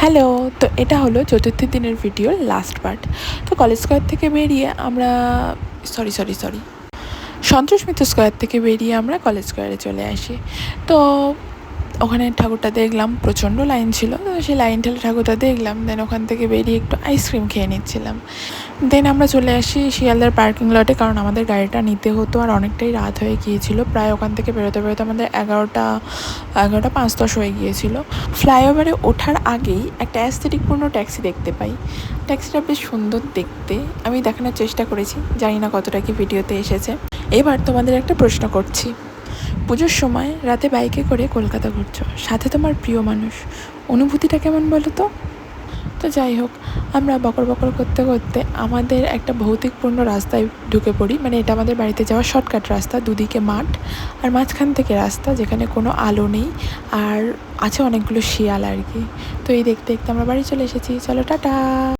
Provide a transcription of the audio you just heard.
Hello, তো এটা হলো চতুর্থ দিনের ভিডিওর লাস্ট পার্ট তো কলেজ স্কোয়ার থেকে বেরিয়ে আমরা sorry sorry sorry Santosh Mitra square থেকে বেরিয়ে আমরা কলেজ স্কোয়ারে চলে আসি। তো ওখানে ঠাকুরটা দেখলাম, প্রচণ্ড লাইন ছিল। তো সেই লাইন ঠেলে ঠাকুরটা দেখলাম দেন ওখান থেকে বেরিয়ে একটু আইসক্রিম খেয়ে নিচ্ছিলাম। দেন আমরা চলে আসি শিয়ালদার পার্কিং লটে কারণ আমাদের গাড়িটা নিতে হতো আর অনেকটাই রাত হয়ে গিয়েছিল। প্রায় ওখান থেকে বেরোতে বেরোতে আমাদের এগারোটা এগারোটা পাঁচ দশ হয়ে গিয়েছিল। ফ্লাইওভারে ওঠার আগেই একটা অ্যাস্থেটিকপূর্ণ ট্যাক্সি দেখতে পাই। ট্যাক্সিটা বেশ সুন্দর দেখতে। আমি দেখানোর চেষ্টা করেছি, জানি না কতটা কি ভিডিওতে এসেছে। এবার তোমাদের একটা প্রশ্ন করছি। পুজোর সময় রাতে বাইকে করে কলকাতা ঘুরছো, সাথে তোমার প্রিয় মানুষ, অনুভূতিটা কেমন বলো তো? তো যাই হোক, আমরা বকর বকর করতে করতে আমাদের একটা ভৌতিকপূর্ণ রাস্তায় ঢুকে পড়ি। মানে এটা আমাদের বাড়িতে যাওয়ার শর্টকাট রাস্তা, দুদিকে মাঠ। আর মাঝখান থেকে রাস্তা যেখানে কোনো আলো নেই আর আছে অনেকগুলো শিয়াল আর কি। তো এই দেখতে দেখতে আমরা বাড়ি চলে এসেছি। চলো, টাটা!